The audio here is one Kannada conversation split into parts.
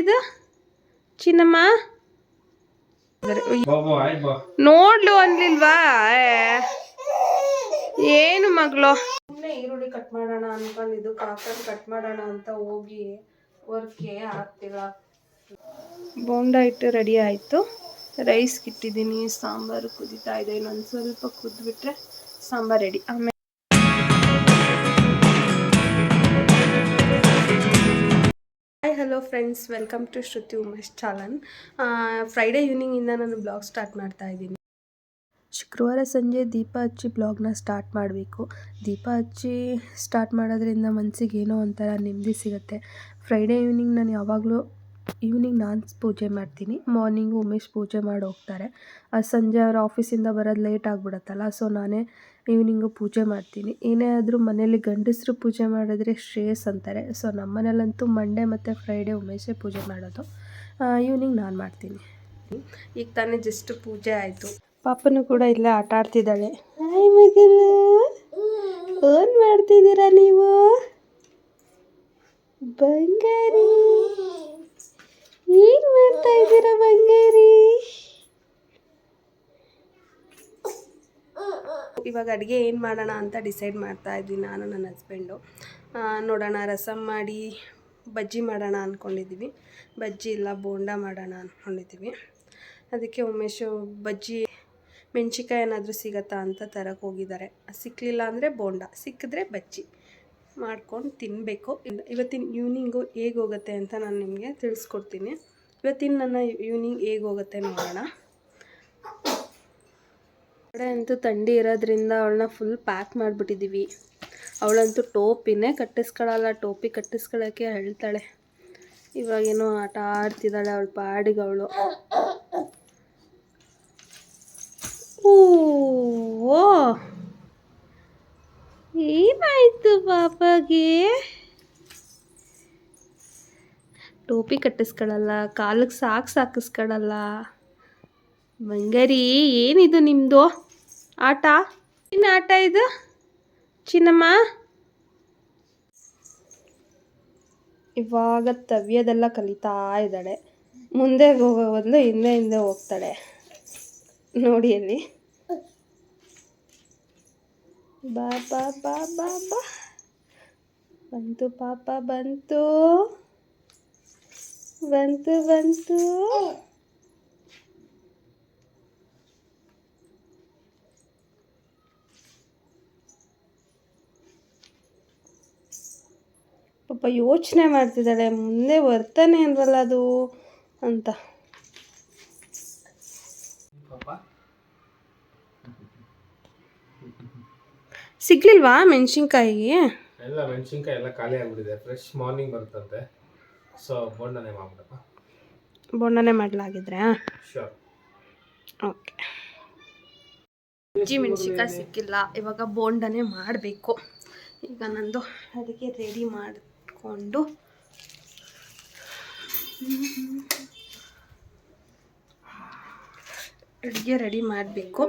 ಇದು? ಚಿನ್ನಮ್ಮ? ನೋಡ್ಲು ಅನ್ಲಿಲ್ವಾ? ಏ. ಏನು ಮಗಳು? ಸುಮ್ಮನೆ ಈರುಳ್ಳಿ ಕಟ್ ಮಾಡೋಣ ಅನ್ಕೊಂಡಿದ್ದು ಕಾಕನ್ ಕಟ್ ಮಾಡೋಣ ಅಂತ ಹೋಗಿ ವರ್ಕೆ ಆಗ್ತಿಲ್ಲ ಬೋಂಡ ಇಟ್ಟು ರೆಡಿ ಆಯ್ತು. ರೈಸ್ ಇಟ್ಟಿದ್ದೀನಿ ಸಾಂಬಾರು ಕುದಿತಾ ಇದೆ. ಇನ್ನೊಂದು ಸ್ವಲ್ಪ ಕುದ್ಬಿಟ್ರೆ ಸಾಂಬಾರು ರೆಡಿ ಆಮೇಲೆ hello friends welcome to Shruti Umesh challan Friday ಈವ್ನಿಂಗಿಂದ ನಾನು ಬ್ಲಾಗ್ ಸ್ಟಾರ್ಟ್ ಮಾಡ್ತಾ ಇದ್ದೀನಿ. ಶುಕ್ರವಾರ ಸಂಜೆ ದೀಪ ಹಚ್ಚಿ ಬ್ಲಾಗ್ನ ಸ್ಟಾರ್ಟ್ ಮಾಡಬೇಕು. ದೀಪ ಹಚ್ಚಿ ಸ್ಟಾರ್ಟ್ ಮಾಡೋದ್ರಿಂದ ಮನಸ್ಸಿಗೆ ಏನೋ ಒಂಥರ ನೆಮ್ಮದಿ ಸಿಗುತ್ತೆ. ಫ್ರೈಡೇ ಈವ್ನಿಂಗ್ ನಾನು ಯಾವಾಗಲೂ ಈವ್ನಿಂಗ್ ನಾನು ಪೂಜೆ ಮಾಡ್ತೀನಿ. ಮಾರ್ನಿಂಗ್ ಉಮೇಶ್ ಪೂಜೆ ಮಾಡಿ ಹೋಗ್ತಾರೆ. ಸಂಜೆ ಅವ್ರ ಆಫೀಸಿಂದ ಬರೋದು ಲೇಟ್ ಆಗಿಬಿಡತ್ತಲ್ಲ ಸೊ ನಾನೇ ಈವ್ನಿಂಗು ಪೂಜೆ ಮಾಡ್ತೀನಿ. ಏನೇ ಆದರೂ ಮನೇಲಿ ಗಂಡಸರು ಪೂಜೆ ಮಾಡಿದ್ರೆ ಶ್ರೇಯಸ್ ಅಂತಾರೆ. ಸೊ ನಮ್ಮ ಮನೇಲಂತೂ ಮಂಡೇ ಮತ್ತು ಫ್ರೈಡೇ ಉಮೇಶೇ ಪೂಜೆ ಮಾಡೋದು. ಈವ್ನಿಂಗ್ ನಾನು ಮಾಡ್ತೀನಿ. ಈಗ ತಾನೇ ಜಸ್ಟ್ ಪೂಜೆ ಆಯಿತು. ಪಾಪನೂ ಕೂಡ ಇಲ್ಲೇ ಆಟ ಆಡ್ತಿದ್ದಾಳೆ. ಹಾಯ್ ಏನ್ ಮಾಡ್ತಿದ್ದೀರಾ ನೀವು? ಬಂಗಾರಿ ಏನ್ ಮಾಡ್ತಾ ಇದ್ದೀರಾ ಬಂಗಾರಿ ಇವಾಗ ಅಡುಗೆ ಏನು ಮಾಡೋಣ ಅಂತ ಡಿಸೈಡ್ ಮಾಡ್ತಾ ಇದ್ವಿ ನಾನು, ನನ್ನ ಹಸ್ಬೆಂಡು ನೋಡೋಣ ರಸಮ್ ಮಾಡಿ ಬಜ್ಜಿ ಮಾಡೋಣ ಅಂದ್ಕೊಂಡಿದ್ದೀವಿ ಬಜ್ಜಿ ಇಲ್ಲ, ಬೋಂಡ ಮಾಡೋಣ ಅಂದ್ಕೊಂಡಿದ್ದೀವಿ ಅದಕ್ಕೆ ಉಮೇಶು ಬಜ್ಜಿ ಮೆಣ್ಸಿಕಾಯಿ ಏನಾದರೂ ಸಿಗತ್ತಾ ಅಂತ ತರಕ್ಕೆ ಹೋಗಿದ್ದಾರೆ. ಸಿಕ್ಕಲಿಲ್ಲ ಅಂದರೆ ಬೋಂಡ, ಸಿಕ್ಕಿದ್ರೆ ಬಜ್ಜಿ ಮಾಡ್ಕೊಂಡು ತಿನ್ನಬೇಕು ಇವತ್ತಿನ ಈವ್ನಿಂಗು ಹೇಗೆ ಹೋಗುತ್ತೆ ಅಂತ ನಾನು ನಿಮಗೆ ತಿಳಿಸ್ಕೊಡ್ತೀನಿ. ಇವತ್ತಿನ ನನ್ನ ಈವ್ನಿಂಗ್ ಹೇಗೆ ಹೋಗುತ್ತೆ ನೋಡೋಣ. ಕಡೆ ಅಂತೂ ಥಂಡಿ ಇರೋದ್ರಿಂದ ಅವಳನ್ನ ಫುಲ್ ಪ್ಯಾಕ್ ಮಾಡಿಬಿಟ್ಟಿದ್ದೀವಿ ಅವಳಂತೂ ಟೋಪಿನೇ ಕಟ್ಟಿಸ್ಕೊಳ್ಳಲ್ಲ ಟೋಪಿ ಕಟ್ಟಿಸ್ಕೊಳ್ಳೋಕ್ಕೆ ಹೇಳ್ತಾಳೆ. ಇವಾಗೇನೋ ಆಟ ಆಡ್ತಿದ್ದಾಳೆ ಅವಳು ಪಾಡಿಗೆ ಅವಳು. ಓ ಏನಾಯ್ತು ಪಾಪಗೆ? ಟೋಪಿ ಕಟ್ಟಿಸ್ಕೊಳ್ಳಲ್ಲ ಕಾಲಿಗೆ ಸಾಕ್ಸ್ ಹಾಕಿಸ್ಕೊಳ್ಳಲ್ಲ ಬಂಗಾರಿ ಏನಿದು ನಿಮ್ಮದು ಆಟ? ಏನು ಆಟ ಇದು? ಚಿನ್ನಮ್ಮ? ಇವಾಗ ತವ್ಯದೆಲ್ಲ ಕಲಿತಾ ಇದ್ದಾಳೆ. ಮುಂದೆ ಹೋಗೋ ಬದಲು ಹಿಂದೆ ಹಿಂದೆ ಹೋಗ್ತಾಳೆ. ನೋಡಿ ಅಲ್ಲಿ ಬಾ ಬಾ ಬಾ ಬಾ ಬಾ. ಬಂತು, ಪಾಪ, ಬಂತು. ಬಂತು ಬಂತು. ಪಾಪ ಯೋಚನೆ ಮಾಡ್ತಿದ್ದಾಳೆ ಮುಂದೆ ಬರ್ತಾನೆ ಅಂದ್ರಲ್ಲ ಅದು ಅಂತ. ಸಿಗ್ಲಿಲ್ವಾ ಮೆಣಸಿನ್ಕಾಯಿ ಎಲ್ಲ ಮೆಣಸಿನ್ಕಾಯಿ ಎಲ್ಲ ಖಾಲಿ ಆಗ್ಬಿಟ್ಟಿದೆ ಫ್ರೆಶ್ ಮಾರ್ನಿಂಗ್ ಬರುತ್ತಂತೆ. ಸೊ ಬೋಂಡನೆ ಮಾಡ್ಬಿಡಪ್ಪ. ಬೋಂಡನೆ ಮಾಡಲಾಗಿದ್ರೆ? Sure okay. ಅಜ್ಜಿ ಮೆಣಸಿನ್ಕಾಯಿ ಸಿಕ್ಕಿಲ್ಲ ಇವಾಗ ಬೋಂಡನೆ ಮಾಡಬೇಕು. ಈಗ ನಂದು ಅದಕ್ಕೆ ರೆಡಿ ಮಾಡಿಕೊಂಡು ಅಡುಗೆ ರೆಡಿ ಮಾಡಬೇಕು.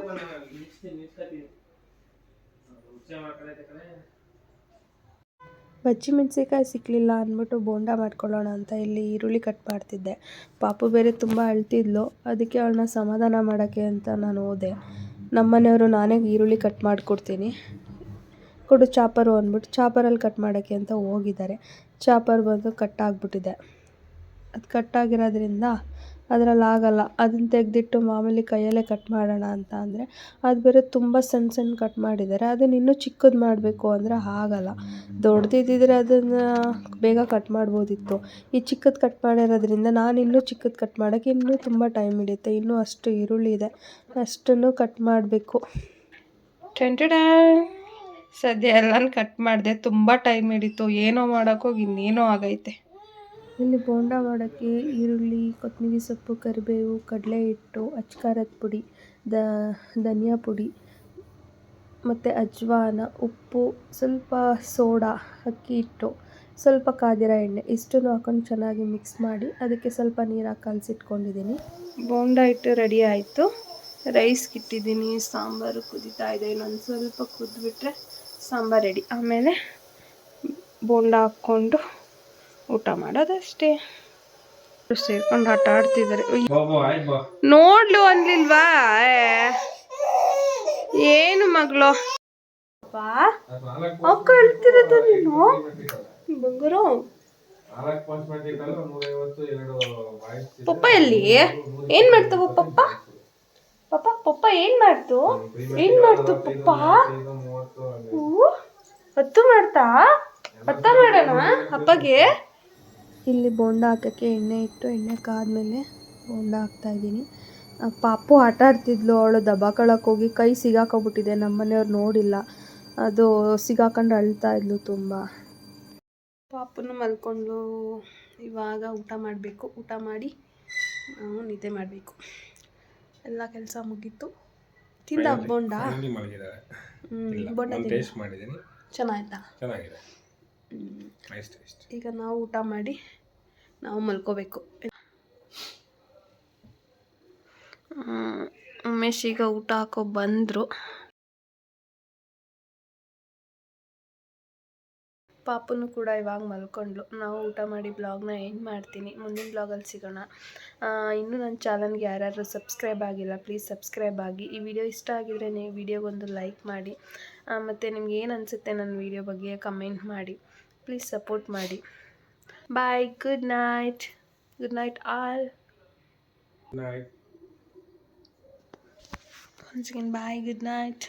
ಬಜ್ಜಿ ಮೆಣಸಿನ್ಕಾಯಿ ಸಿಕ್ಕಲಿಲ್ಲ ಅಂದ್ಬಿಟ್ಟು ಬೋಂಡ ಮಾಡ್ಕೊಳ್ಳೋಣ ಅಂತ ಇಲ್ಲಿ ಈರುಳ್ಳಿ ಕಟ್ ಮಾಡ್ತಿದ್ದೆ. ಪಾಪು ಬೇರೆ ತುಂಬ ಅಳ್ತಿದ್ಲು, ಅದಕ್ಕೆ ಅವಳನ್ನ ಸಮಾಧಾನ ಮಾಡೋಕ್ಕೆ ಅಂತ ನಾನು ಹೋದೆ. ನಮ್ಮನೆಯವರು ನಾನೇ ಈರುಳ್ಳಿ ಕಟ್ ಮಾಡಿಕೊಡ್ತೀನಿ. ಕೊಡು ಚಾಪರು ಅಂದ್ಬಿಟ್ಟು ಚಾಪರಲ್ಲಿ ಕಟ್ ಮಾಡೋಕ್ಕೆ ಅಂತ ಹೋಗಿದ್ದಾರೆ. ಚಾಪರ್ ಬಂದು ಕಟ್ ಅದು ಕಟ್ಟಾಗಿರೋದ್ರಿಂದ ಅದರಲ್ಲಿ ಆಗಲ್ಲ. ಅದನ್ನು ತೆಗೆದಿಟ್ಟು ಮಾಮೂಲಿ ಕೈಯಲ್ಲೇ ಕಟ್ ಮಾಡೋಣ ಅಂತ ಅಂದರೆ ಅದು ಬೇರೆ ತುಂಬ ಸಣ್ಣ ಸಣ್ಣ ಕಟ್ ಮಾಡಿದ್ದಾರೆ. ಅದನ್ನು ಇನ್ನೂ ಚಿಕ್ಕದು ಮಾಡಬೇಕು ಅಂದರೆ ಆಗಲ್ಲ. ದೊಡ್ಡದಿದ್ದಿದ್ರೆ ಅದನ್ನು ಬೇಗ ಕಟ್ ಮಾಡ್ಬೋದಿತ್ತು. ಈ ಚಿಕ್ಕದು ಕಟ್ ಮಾಡಿರೋದ್ರಿಂದ ನಾನು ಇನ್ನೂ ಚಿಕ್ಕದು ಕಟ್ ಮಾಡೋಕ್ಕೆ ಇನ್ನೂ ತುಂಬ ಟೈಮ್ ಹಿಡಿಯುತ್ತೆ. ಇನ್ನೂ ಅಷ್ಟು ಈರುಳ್ಳಿ ಇದೆ. ಅಷ್ಟನ್ನು ಕಟ್ ಮಾಡಬೇಕು. ಸದ್ಯ ಎಲ್ಲನೂ ಕಟ್ ಮಾಡಿದೆ ತುಂಬ ಟೈಮ್ ಹಿಡಿತು. ಏನೋ ಮಾಡೋಕ್ಕೋಗಿ ಇನ್ನೇನೋ ಆಗೈತೆ. ಇಲ್ಲಿ ಬೋಂಡ ಮಾಡೋಕ್ಕೆ ಈರುಳ್ಳಿ ಕೊತ್ತಂಬರಿ ಸೊಪ್ಪು ಕರಿಬೇವು ಕಡಲೆ ಹಿಟ್ಟು ಅಚ್ಕಾರದ ಪುಡಿ ದ ಧನಿಯಾ ಪುಡಿ ಮತ್ತು ಅಜ್ವಾನ ಉಪ್ಪು ಸ್ವಲ್ಪ ಸೋಡಾ ಅಕ್ಕಿ ಹಿಟ್ಟು ಸ್ವಲ್ಪ ಕಾದಿರ ಎಣ್ಣೆ ಇಷ್ಟನ್ನು ಹಾಕೊಂಡು ಚೆನ್ನಾಗಿ ಮಿಕ್ಸ್ ಮಾಡಿ ಅದಕ್ಕೆ ಸ್ವಲ್ಪ ನೀರು ಹಾಕಿ ಕಲಸಿಟ್ಕೊಂಡಿದ್ದೀನಿ. ಬೋಂಡ ಹಿಟ್ಟು ರೆಡಿ ಆಯಿತು. ರೈಸ್ ಇಟ್ಟಿದ್ದೀನಿ ಸಾಂಬಾರು ಕುದೀತಾ ಇದೆ. ಇನ್ನೊಂದು ಸ್ವಲ್ಪ ಕುದ್ಬಿಟ್ರೆ ಸಾಂಬಾರು ರೆಡಿ ಆಮೇಲೆ ಬೋಂಡ ಹಾಕ್ಕೊಂಡು ಊಟ ಮಾಡೋದಷ್ಟೇ. ಸೇರ್ಕೊಂಡು ಆಟ ಆಡ್ತಿದ್ದಾರೆ. ನೋಡ್ಲು ಅನ್ಲಿಲ್ವಾ? ಏ. ಏನು ಮಗಳು? ಅಕ್ಕ ಹೇಳ್ತಿರೋದು ನೀನು? ಬಂಗಾರ. ಪಪ್ಪ ಎಲ್ಲಿ? ಏನ್ ಮಾಡ್ತಾವ ಪಪ್ಪ? ಪಪ್ಪ ಪಪ್ಪ ಏನ್ ಮಾಡ್ತು ಏನ್ ಮಾಡ್ತು ಪಪ್ಪ? ಹತ್ತು ಮಾಡ್ತಾ? ಒತ್ತ ಮಾಡೋಣ? ಅಪ್ಪಗೆ? ಇಲ್ಲಿ ಬೋಂಡ ಹಾಕೋಕ್ಕೆ ಎಣ್ಣೆ ಇಟ್ಟು ಎಣ್ಣೆ ಕಾದ್ಮೇಲೆ ಬೋಂಡ ಹಾಕ್ತಾ ಇದ್ದೀನಿ. ಪಾಪು ಆಟ ಆಡ್ತಿದ್ಲು ಅವಳು ದಬಾಕೊಳಕ್ಕೆ ಹೋಗಿ ಕೈ ಸಿಗಾಕೊಬಿಟ್ಟಿದೆ ನಮ್ಮ ಮನೆಯವ್ರು ನೋಡಿಲ್ಲ. ಅದು ಸಿಗಾಕೊಂಡು ಅಳ್ತಾ ಇದ್ಲು ತುಂಬ. ಪಾಪುನ ಮಲ್ಕೊಂಡು ಇವಾಗ ಊಟ ಮಾಡಬೇಕು. ಊಟ ಮಾಡಿ ನಾವು ನಿದ್ದೆ ಮಾಡಬೇಕು. ಎಲ್ಲ ಕೆಲಸ ಮುಗೀತು. ತಿಂದ ಬೋಂಡ? ಹ್ಞೂ ಬೋಂಡ ಟೇಸ್ಟ್ ಮಾಡಿದ್ದೀನಿ. ಚೆನ್ನಾಯ್ತಾ ಚೆನ್ನಾಗಿದೆ. ನೈಸ್ ಟೇಸ್ಟ್ ಈಗ ನಾವು ಊಟ ಮಾಡಿ ನಾವು ಮಲ್ಕೋಬೇಕು. ಉಮೇಶ್ ಈಗ ಊಟ ಹಾಕೋ ಬಂದರು. ಪಾಪನು ಕೂಡ ಇವಾಗ ಮಲ್ಕೊಂಡ್ಲು. ನಾವು ಊಟ ಮಾಡಿ ಬ್ಲಾಗ್ನ ಎಂಡ್ ಮಾಡ್ತೀನಿ. ಮುಂದಿನ ಬ್ಲಾಗಲ್ಲಿ ಸಿಗೋಣ. ಇನ್ನೂ ನನ್ನ ಚಾನಲ್ಗೆ ಯಾರ್ಯಾರು ಸಬ್ಸ್ಕ್ರೈಬ್ ಆಗಿಲ್ಲ ಪ್ಲೀಸ್ ಸಬ್ಸ್ಕ್ರೈಬ್ ಆಗಿ. ಈ ವಿಡಿಯೋ ಇಷ್ಟ ಆಗಿದ್ರೆ ನೀವು ವಿಡಿಯೋಗೊಂದು ಲೈಕ್ ಮಾಡಿ. ಮತ್ತು ನಿಮ್ಗೆ ಏನು ಅನಿಸುತ್ತೆ ನನ್ನ ವಿಡಿಯೋ ಬಗ್ಗೆ ಕಮೆಂಟ್ ಮಾಡಿ. ಪ್ಲೀಸ್ ಸಪೋರ್ಟ್ ಮಾಡಿ. Bye good night good night all night once again bye good night.